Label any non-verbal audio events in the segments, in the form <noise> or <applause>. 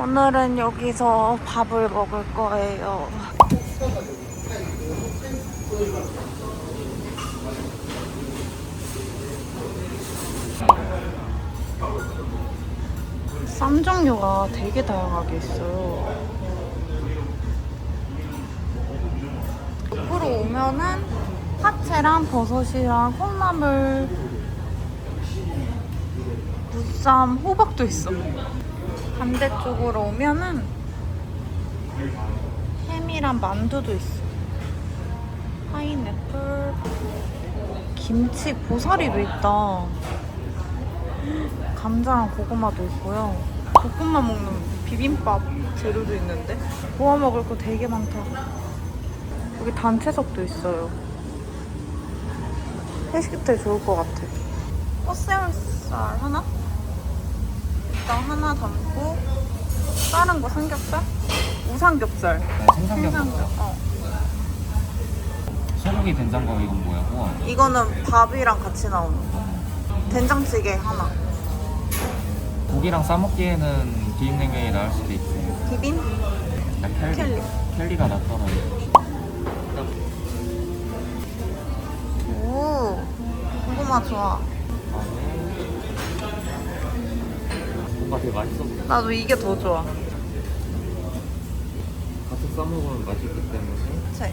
오늘은 여기서 밥을 먹을 거예요. 쌈 종류가 되게 다양하게 있어요. 옆으로 오면은 파채랑 버섯이랑 콩나물, 무쌈, 호박도 있어. 반대쪽으로 오면은 햄이랑 만두도 있어. 파인애플, 김치, 보사리도 있다. 감자랑 고구마도 있고요. 볶음밥 먹는 비빔밥 재료도 있는데 구워 먹을 거 되게 많다. 여기 단체석도 있어요. 회식 때 좋을 것 같아. 꽃새우살 하나? 일단 하나 담고 다른 거 삼겹살? 우삼겹살. 네, 생삼겹 생삼겹. 먹어요. 어. 소고기 된장국 이건 뭐야? 우와. 이거는 밥이랑 같이 나오는 거. 된장찌개 하나. 고기랑 싸먹기에는 비빔냉면이 나을 수도 있지. 비빔? 나 켈리. 켈리. 켈리가 낫더라. 오. 고구마 좋아. 뭔가 되게 맛있어. 보여. 나도 이게 더 좋아. 같이 싸먹으면 맛있기 때문에. 파채.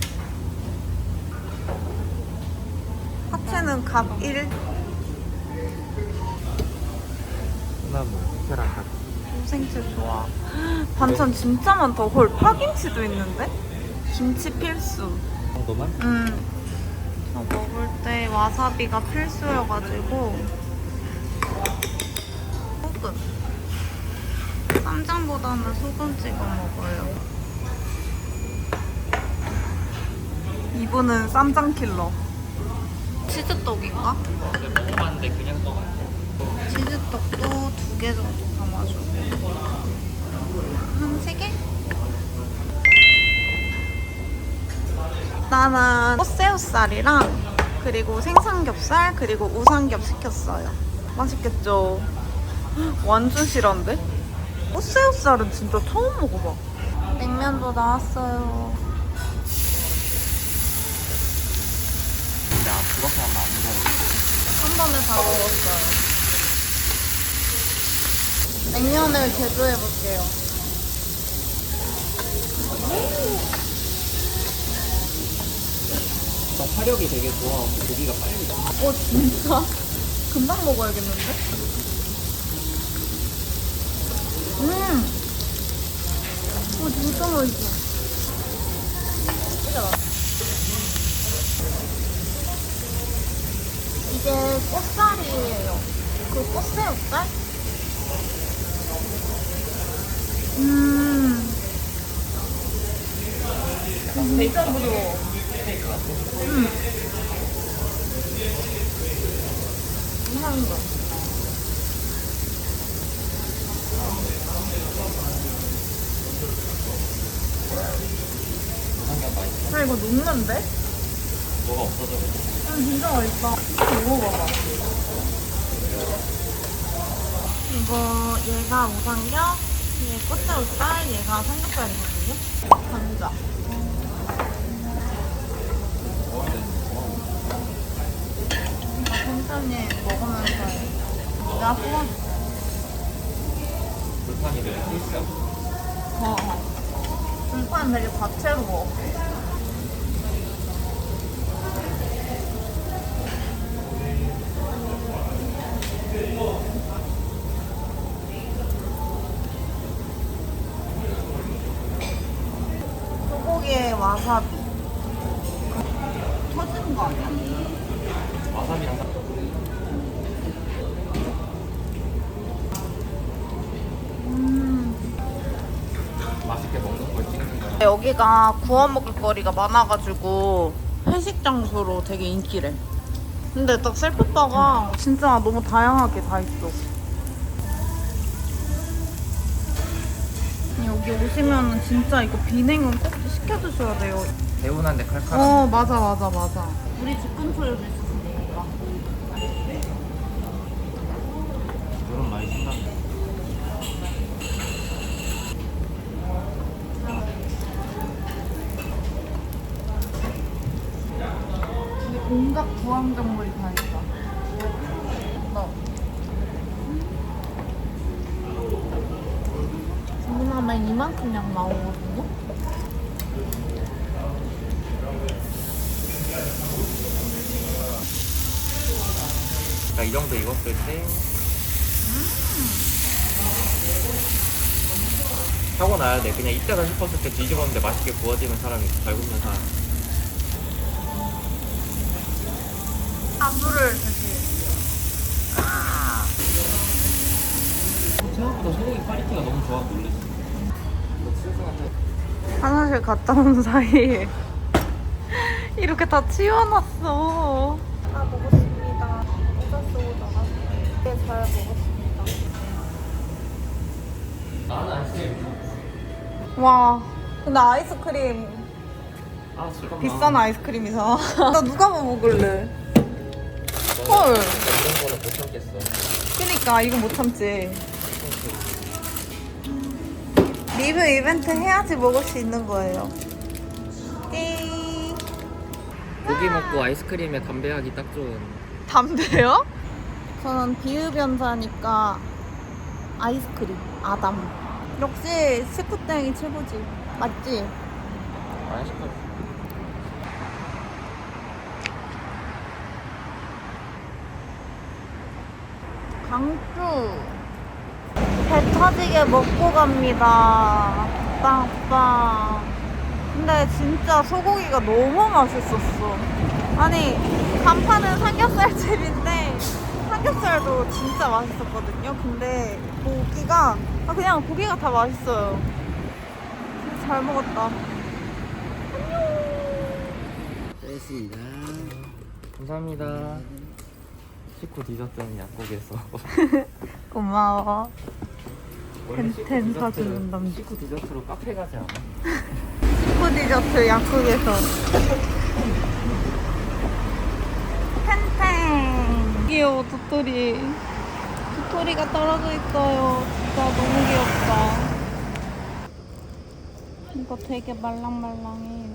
파채는 값 1. 콩나물, 회랑 같이. 생채 좋아. 반찬 진짜 많다. 헐, 파김치도 있는데? 김치 필수. 정도만? 음. 저 먹을 때 와사비가 필수여가지고. 쌈장보다는 소금 찍어 먹어요. 이분은 쌈장 킬러. 치즈떡인가? 먹어봤는데 그냥 먹어. 치즈떡도 두 개 정도 담아주고 한 세 개? 나는 꽃새우살이랑 그리고 생삼겹살 그리고 우삼겹 시켰어요 맛있겠죠? <gasps> 완전 실한데? 꽃새우살은 진짜 처음 먹어봐 냉면도 나왔어요 근데 아, 그렇게 하면 안 되잖아. 한 번에 다 먹었어요 냉면을 제조해볼게요 나 화력이 되게 좋아. 고기가 빨리 나. 어 진짜? 금방 먹어야겠는데? 음! 어 진짜 맛있어 이게 꽃살이에요 그 꽃새우살? 음 진짜 부드러워 음 이상한 거. 삼겹 맛있어. 아 이거 녹는데? 뭐가 없어져. 음 진짜 맛있다. 먹어봐봐. 이거 얘가 우삼겹, 얘 꽃새우살, 얘가 삼겹살이거든요. 감자. 이거 천천히 먹으면서 해. 내가 소원. 불판이 되게 크있어. 어. 불판 되게 다채로워. 소고기에 와사비. 터지는 거 아니야? 음. 맛있게 먹는 걸 찍는 거야. 여기가 구워 먹을 거리가 많아가지고 회식 장소로 되게 인기래. 근데 딱 셀프바가 진짜 너무 다양하게 다 있어. 여기 오시면 진짜 이거 비냉은 꼭 시켜 드셔야 돼요. 개운한데 칼칼한 어 맞아 맞아 맞아. 우리 집 근처에 있을 텐데. 이런 많이 생각. 온갖 구황 작물이 다 있다. 어. 나 주문하면 이만큼량 나오거든요? 이 정도 익었을 때 하고 나야 돼. 그냥 이때다 싶었을 때 뒤집었는데 맛있게 구워지는 사람이 잘 굽는 사람. 안무를 드세요. 생각보다 소고기 퀄리티가 너무 좋아 놀랬어. 화장실 갔다 온 사이에 <laughs> 이렇게 다 치워놨어. 다 먹었습 잘 먹었습니다. 나는 아이스크림. 와, 근데 아이스크림 아. 비싼 아이스크림이잖아. <laughs> 나 누가 뭐 먹을래? 헐. 이런 거는 못 참겠어. 그니까 이거 못 참지. 리뷰 이벤트 해야지 먹을 수 있는 거예요. 띵. 고기 먹고 아이스크림에 담배 하기 딱 좋은. 담배요? 저는 비흡연자니까 아이스크림 아담. 역시 식구땡이 최고지. 맞지? 아이스크림. 강주 배 터지게 먹고 갑니다 빵빵 근데 진짜 소고기가 너무 맛있었어 아니 간판은 삼겹살집인데 삼겹살도 진짜 맛있었거든요 근데 고기가 아, 그냥 고기가 다 맛있어요 진짜 잘 먹었다 됐습니다. 감사합니다. 식후 디저트는 약국에서. <laughs> 고마워 원래 텐텐 식후 사주는 디저트- 남자. 식후 디저트로 카페 가지 않아? 식후 디저트 약국에서 귀여워 도토리. 도토리가 떨어져 있어요. 진짜 너무 귀엽다. 이거 되게 말랑말랑해요